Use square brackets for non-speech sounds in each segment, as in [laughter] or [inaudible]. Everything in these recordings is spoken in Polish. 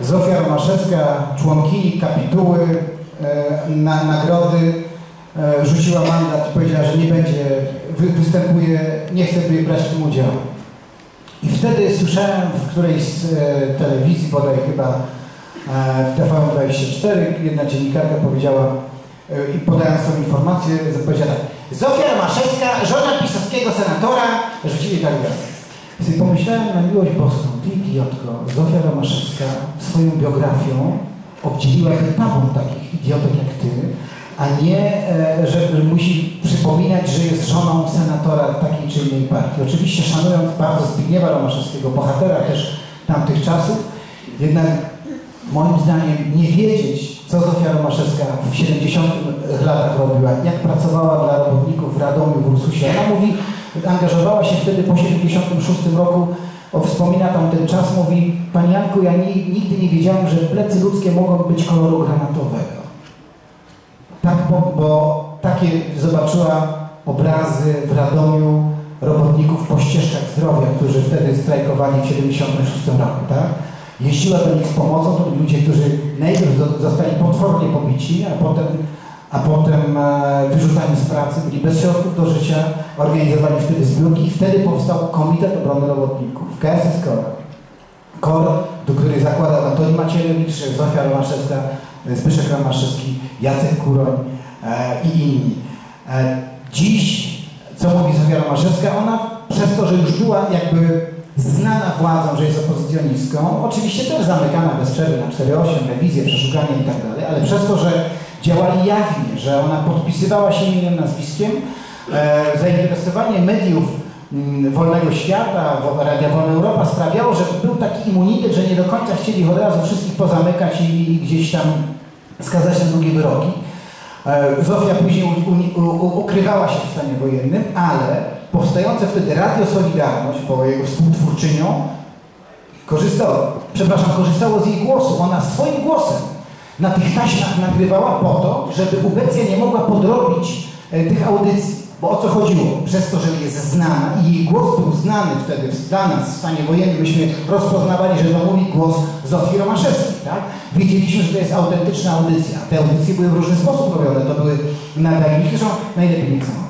Zofia Romaszewska, członkini kapituły e, na nagrody, e, rzuciła mandat i powiedziała, że nie będzie, wy, występuje, nie chce brać w tym udziału. I wtedy słyszałem w którejś z e, telewizji, bodaj chyba w TVN24, jedna dziennikarka powiedziała i podając tą informację, powiedziała tak, Zofia Romaszewska, żona pisowskiego senatora, rzucili tak dalej. Pomyślałem na miłość boską, idiotko, Zofia Romaszewska swoją biografią obdzieliła etapą takich idiotek jak ty, a nie, e, że musi przypominać, że jest żoną senatora takiej czy innej partii. Oczywiście szanując bardzo Zbigniewa Romaszewskiego, bohatera też tamtych czasów, jednak moim zdaniem nie wiedzieć, co Zofia Romaszewska w 70 latach robiła, jak pracowała dla robotników w Radomiu, w Ursusie. Ona mówi, angażowała się wtedy po 76 roku, o, wspomina tam ten czas, mówi, Pani Janku, ja nigdy nie wiedziałem, że plecy ludzkie mogą być koloru granatowego. Tak, bo, bo takie zobaczyła obrazy w Radomiu robotników po ścieżkach zdrowia, którzy wtedy strajkowali w 76 roku, tak? Jeździła do nich z pomocą, to ludzie, którzy najpierw zostali potwornie pobici, a potem, a potem e, wyrzucani z pracy, byli bez środków do życia, organizowali wtedy zbiórki i wtedy powstał Komitet Obrony Robotników, KSS KOR. KOR, do której zakłada Antoni Macierewicz, Zofia Romaszewska, Zbyszek Romaszewski, Jacek Kuroń e, i inni. E, dziś, co mówi Zofia Romaszewska, ona przez to, że już była jakby znana władzą, że jest opozycjonistką, oczywiście też zamykana bez przerwy na 4-8, rewizję, przeszukanie i tak dalej, ale przez to, że działali jawnie, że ona podpisywała się innym nazwiskiem, e, zainteresowanie mediów m, Wolnego Świata, Radia Wolna Europa sprawiało, że był taki immunitet, że nie do końca chcieli od razu wszystkich pozamykać i, gdzieś tam skazać na długie wyroki. E, Zofia później ukrywała się w stanie wojennym, ale powstające wtedy Radio Solidarność, bo jego współtwórczynią, korzystało, przepraszam, korzystało z jej głosu. Ona swoim głosem na tych taśmach nagrywała po to, żeby Ubecja nie mogła podrobić e, tych audycji. Bo o co chodziło? Przez to, że jest znana i jej głos był znany wtedy dla nas w stanie wojennym, myśmy rozpoznawali, że to mówi głos Zofii Romaszewskiej, tak? Wiedzieliśmy, że to jest autentyczna audycja. Te audycje były w różny sposób robione. To były nadajniki, zresztą najlepiej nie są.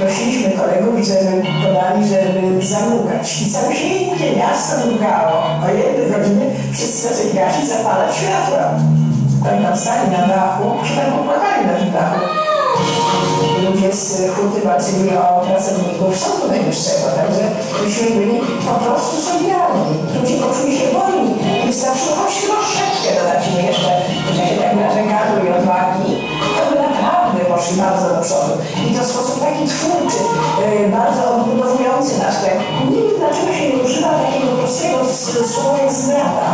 Prosiliśmy kolegów, żeby podali, żeby zamrugać. I święte miasto mrugało. O jednej godziny wszyscy zaczęli gasić, zapalać światła. Oni tam stali na dachu, się tam popłakali na tym dachu ludzie z huty walczyli o pracowników Sądu Najwyższego, także myśmy byli po prostu solidarni. Ludzie poczuli się wolni. Wystarczyło choć troszeczkę dodać jeszcze poszli bardzo do przodu. I to w sposób taki twórczy, yy, bardzo odbudowujący nasz kraj. Nie wiem, dlaczego się nie używa takiego prostego słowa jak zdrada.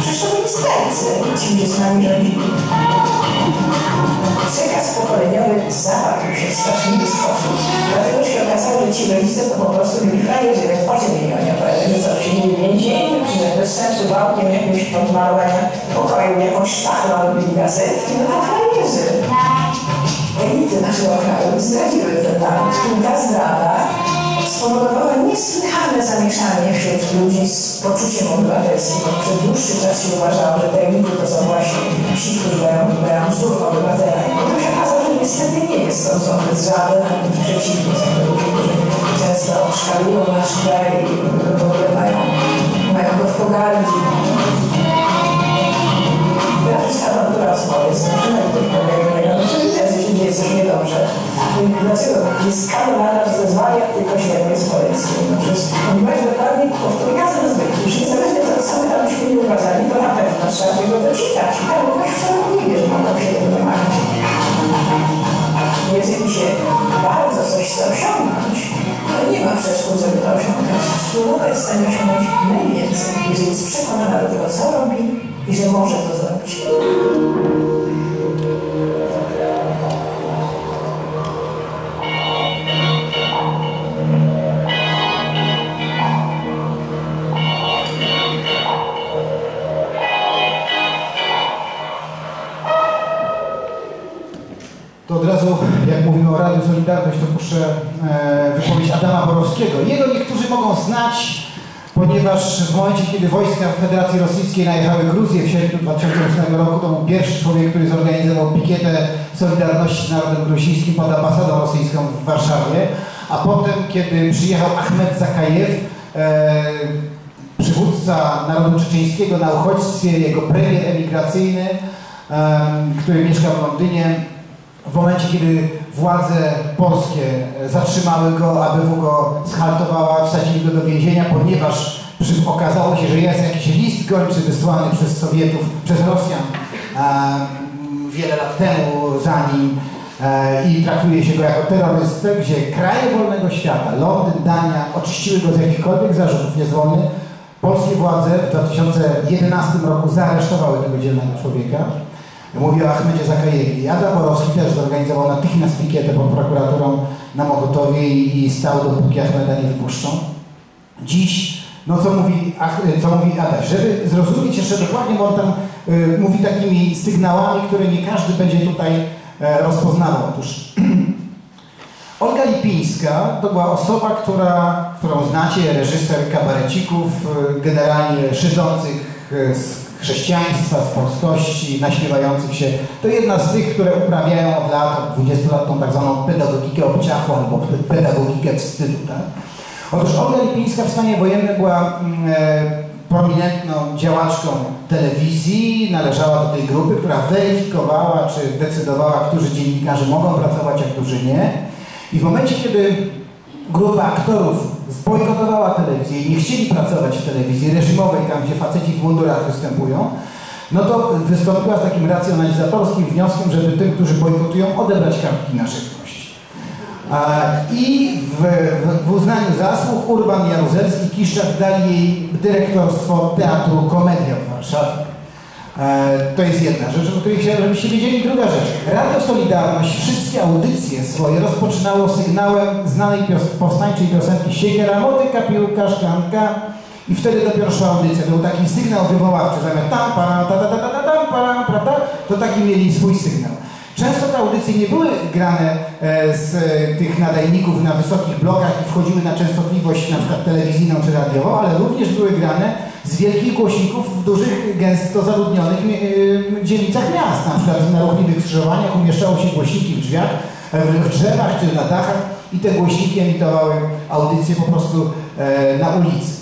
Przecież to byli ci ludzie z nami rządzili przekaz pokoleniowy zawarł się w straszliwy sposób. Dlatego się okazało, że ci rodzice to po prostu byli frajerzy, więc po czym mieli oni opowiadać, co, siedzieli w więzieniu, że bez sensu wałkiem jakimś podmalowania pokoju, jakąś sztachlą robili gazetki, no to frajerzy. Elity naszego kraju zdradziły ten którym ta zdrada spowodowała niesłychane zamieszanie wśród ludzi z poczuciem obywatelskim. Przez dłuższy czas się uważało, że te elity to są właśnie ci, którzy dają, dają wzór obywatela. I potem się okazało, że niestety nie jest to wzór żaden, przeciwnie. Są to którzy często szkalują nasz kraj jest skandal zezwania tylko świetnie z polectwem? No przecież ponieważ dokładnie powtórzę zwykle. Już niezależnie od tego, co my tam byśmy nie uważali, to na pewno trzeba tego doczytać. I tam ktoś wcale nie wie, że mogą się tego domagać. Jeżeli się bardzo coś chce osiągnąć, to nie ma przeszkód, żeby to osiągnąć. Wspólnota jest w stanie osiągnąć najwięcej, jeżeli jest przekonana do tego, co robi i że może to zrobić. Solidarność, to muszę e, wypowiedź Adama Borowskiego. Jego niektórzy mogą znać, ponieważ w momencie, kiedy wojska Federacji Rosyjskiej najechały Gruzję w sierpniu 2008 roku, to był pierwszy człowiek, który zorganizował pikietę Solidarności z narodem gruzjińskim pod ambasadą rosyjską w Warszawie. A potem, kiedy przyjechał Ahmed Zakajew, e, przywódca narodu czeczeńskiego na uchodźstwie, jego premier emigracyjny, który mieszka w Londynie, w momencie, kiedy władze polskie zatrzymały go, ABW go schaltowała, wsadzili go do więzienia, ponieważ okazało się, że jest jakiś list gończy wysłany przez Sowietów, przez Rosjan wiele lat temu za nim e, i traktuje się go jako terrorystę, gdzie kraje wolnego świata, Londyn, Dania, oczyściły go z jakichkolwiek zarzutów, jest. Polskie władze w 2011 roku zaaresztowały tego dzielnego człowieka. Mówię o Achmedzie Zakajewi. Adam Borowski też zorganizował natychmiast pikietę pod prokuraturą na Mogotowie i, stał dopóki Achmeda nie wypuszczą. Dziś, no co mówi, co mówi Adaś, żeby zrozumieć jeszcze dokładnie, bo on tam y, mówi takimi sygnałami, które nie każdy będzie tutaj y, rozpoznawał. Otóż [clears throat] Olga Lipińska to była osoba, która, którą znacie, reżyser kabarecików, y, generalnie szydzących z chrześcijaństwa, z polskości, naśmiewających się. To jedna z tych, które uprawiają od lat, od 20 lat tą tak zwaną pedagogikę obciachu albo pedagogikę wstydu. Tak? Otóż Olga Lipińska w stanie wojennym była mm, e, prominentną działaczką telewizji, należała do tej grupy, która weryfikowała czy decydowała, którzy dziennikarze mogą pracować, a którzy nie. I w momencie, kiedy grupa aktorów zbojkotowała telewizję i nie chcieli pracować w telewizji reżimowej, tam gdzie faceci w mundurach występują, no to wystąpiła z takim racjonalizatorskim wnioskiem, żeby tym, którzy bojkotują, odebrać kartki na żywność. I w, w, uznaniu zasług Urban Jaruzelski, Kiszczak dali jej dyrektorstwo Teatru Komedia w Warszawie. E, to jest jedna rzecz, o której chciałem, żebyście wiedzieli. Druga rzecz. Radio Solidarność wszystkie audycje swoje rozpoczynało sygnałem znanej powstańczej piosenki Siekiera, motyka, piłka, szklanka i wtedy dopiero szła audycja. Był taki sygnał wywoławczy, zamiast tam, para, ta, ta, ta, ta, tam, para, pra, ta, to taki mieli swój sygnał. Często te audycje nie były grane e, z tych nadajników na wysokich blokach i wchodziły na częstotliwość na przykład telewizyjną czy radiową, ale również były grane z wielkich głośników w dużych, gęsto zaludnionych e, dzielnicach miast. Na przykład na ruchliwych skrzyżowaniach umieszczało się głośniki w drzwiach, w drzewach czy na dachach i te głośniki emitowały audycje po prostu na ulicy.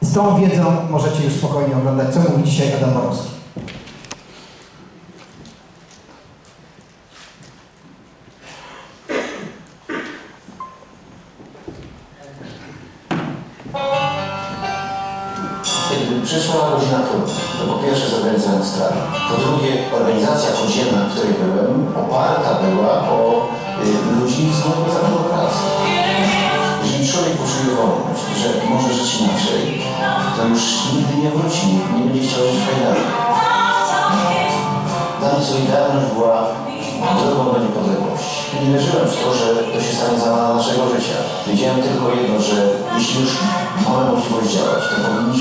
Z tą wiedzą możecie już spokojnie oglądać, co mówi dzisiaj Adam Borowski. To po pierwsze zorganizowałem strawę. Po drugie organizacja podziemna, w której byłem, oparta była o y, ludzi z mojego zakładu pracy. Jeżeli człowiek poczuje wolność, że może żyć inaczej, to już nigdy nie wróci, nie będzie chciał żyć fajdami. Dla mnie Solidarność była drogą do niepodległości. Nie wierzyłem w to, że to się stanie za naszego życia. Wiedziałem tylko jedno, że jeśli już mamy możliwość działać, to powinniśmy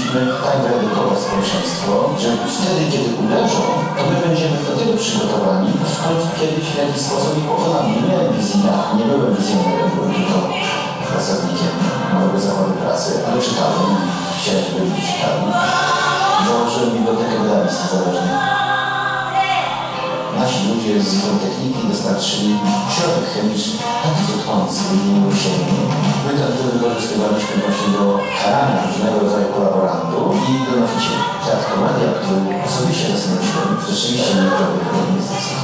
tak wyedukować społeczeństwo, że wtedy, kiedy uderzą, to my będziemy do tyle przygotowani, końcu kiedyś w jakiś sposób ich pokonamy. Nie miałem wizji, nie byłem wizjonerem, byłem tylko pracownikiem małego zakładu pracy, ale czytałem, chciałem, żeby ludzie czytali. Założyłem bibliotekę wydawnictwa zależnej nasi ludzie z Politechniki dostarczyli środek chemiczny, taki zuchwający, niemiłosierny. My wykorzystywaliśmy właśnie do karania różnego rodzaju kolaborantów i do nosicieli. Teatr Komedia, który osobiście rozmyśliłem, rzeczywiście nie robił tego inwestycji.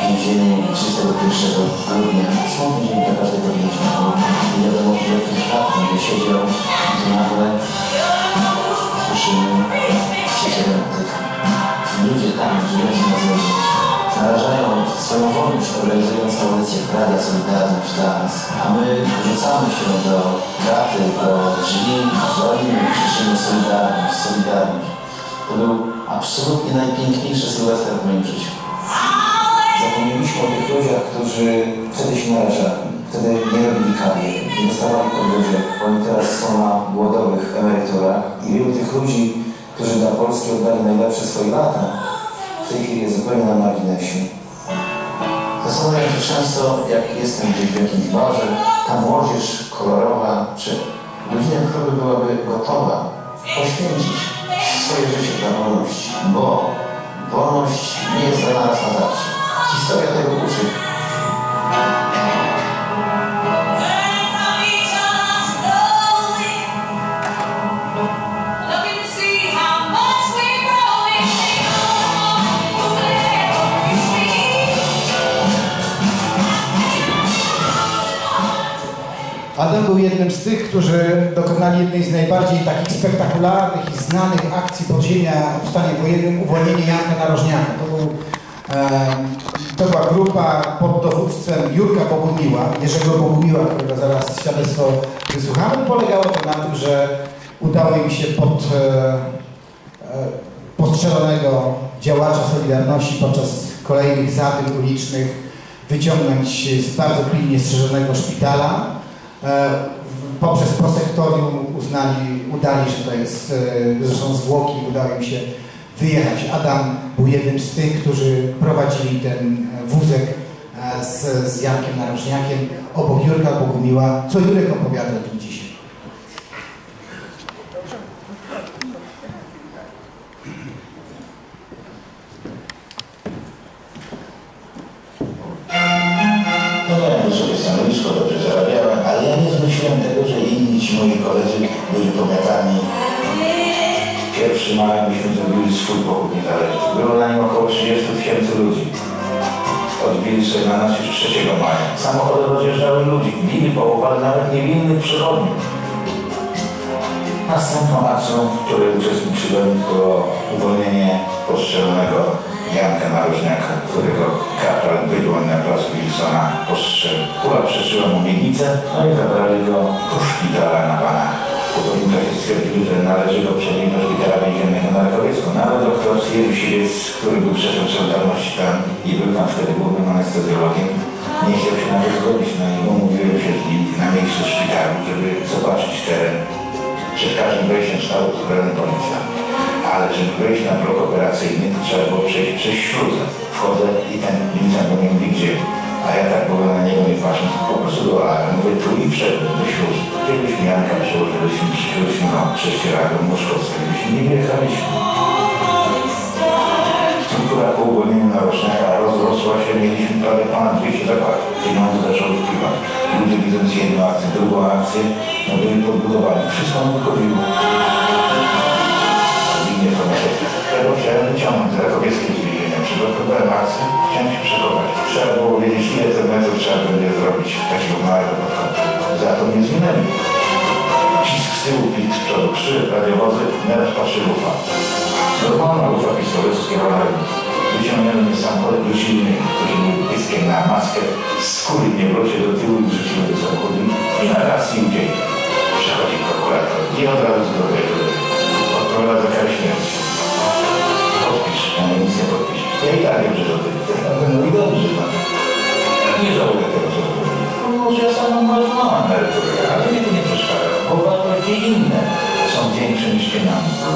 W więzieniu 31 grudnia, smutny dzień dla każdego więźnia, bo nie wiadomo ile tych lat będzie siedział, to nagle słyszymy siekierę tych ludzie tam żyjący na zewnątrz narażają swoją wolność organizując audycję Radia Solidarność dla nas, a my rzucamy się do kraty, do drzwi, dzwonimy, krzyczymy Solidarność, Solidarność. To był absolutnie najpiękniejszy Sylwester w moim życiu. Zapomnieliśmy o tych ludziach, którzy wtedy się narażali, wtedy nie robili kariery, nie dostawali podwyżek. Oni teraz są na głodowych emeryturach i wielu tych ludzi którzy dla Polski oddali najlepsze swoje lata, w tej chwili jest zupełnie na marginesie. Zastanawiam się często, jak jestem gdzieś w jakimś barze, ta młodzież kolorowa, czy godzina próby byłaby gotowa poświęcić swoje życie dla wolności, bo wolność nie jest dana raz na zawsze. Historia tego uczy. Jednym z tych, którzy dokonali jednej z najbardziej takich spektakularnych i znanych akcji podziemia w stanie wojennym uwolnienie Janka Narożniaka. To, był, to była grupa pod dowództwem Jurka Bogumiła, Jerzego Bogumiła, którego zaraz świadectwo wysłuchamy. Polegało to na tym, że udało im się pod e, e, postrzelonego działacza Solidarności podczas kolejnych zadym ulicznych wyciągnąć z bardzo pilnie strzeżonego szpitala. E, Poprzez prosektorium uznali, udali, że to jest e, zresztą zwłoki, udało im się wyjechać. Adam był jednym z tych, którzy prowadzili ten e, wózek z, z Jankiem Narożniakiem obok Jurka Bogumiła, co Jurek opowiada o tym dzisiaj. Niezależny. Było na nim około 30 tysięcy ludzi. Odbili sobie na nas już 3 maja. Samochody rozjeżdżały ludzi, bili, połowali nawet niewinnych przychodniów. Następną akcją, w której uczestniczyłem, było uwolnienie postrzelonego Janka Narożniaka, którego kapral Bydłoń na placu Wilsona postrzelił. Kula przeszyła mu miednicę, no i zabrali go do szpitala na Banach. Po się stwierdzili, że należy go przenieść do szpitala więziennego na Rakowiecku. No ale doktor Sierusiewiec, który był szefem Solidarności tam i był tam wtedy głównym anestezjologiem, nie chciał się nawet zgodzić, no i umówiłem się z nim na miejscu szpitalu, żeby zobaczyć teren. Przed każdym wejściem stał uzbrojony policja. Ale żeby wejść na blok operacyjny, to trzeba było przejść przez śluzę. Wchodzę i ten milicjant do mnie mówi, gdzie? A ja tak byłem na niego nie patrząc, po prostu do ale mówię tu i wszedłem do śluzy. Kiedyśmy Janka przełożyliśmy, przykryliśmy go prześcieradłem, muszką stawiliśmy, nie wyjechaliśmy. Struktura po uwolnieniu narocznego rozrosła się, mieliśmy prawie ponad 200 zakładów. Pieniądze zaczęły wpływać. Ludzie widząc jedną akcję, drugą akcję, no byli podbudowani. Wszystko nam wychodziło. Linie farmaceutyczne. Trzeba chciałem wyciągnąć z Rakowieckiej z więzienia. Przygotowałem akcję, chciałem się przekonać. Trzeba było wiedzieć, ile metrów trzeba będzie zrobić takiego małego podkąta. Za to nie zwinęli. Cisk z tyłu, pik z przodu, trzy radiowozy, teraz patrzy lufa. Normalna lufa pistoletu skierowana. Wyciągnęli mnie z samochodu, wrócili mnie, ktoś był pyskiem na maskę, skuli mnie w locie do tyłu i wrzucili do samochodu i na raz i uciekli. Przechodzi prokurator i od razu z drogego odprowadza karę śmierci. Podpisz, a nie nic nie podpisz. Ja i tak wiem, że to ty. No i dobrze. Nie żałuję tego, zrobiłem. No może ja sam mam małą emeryturę, ale mnie to nie przeszkadza, bo wartości inne są większe niż pieniądze.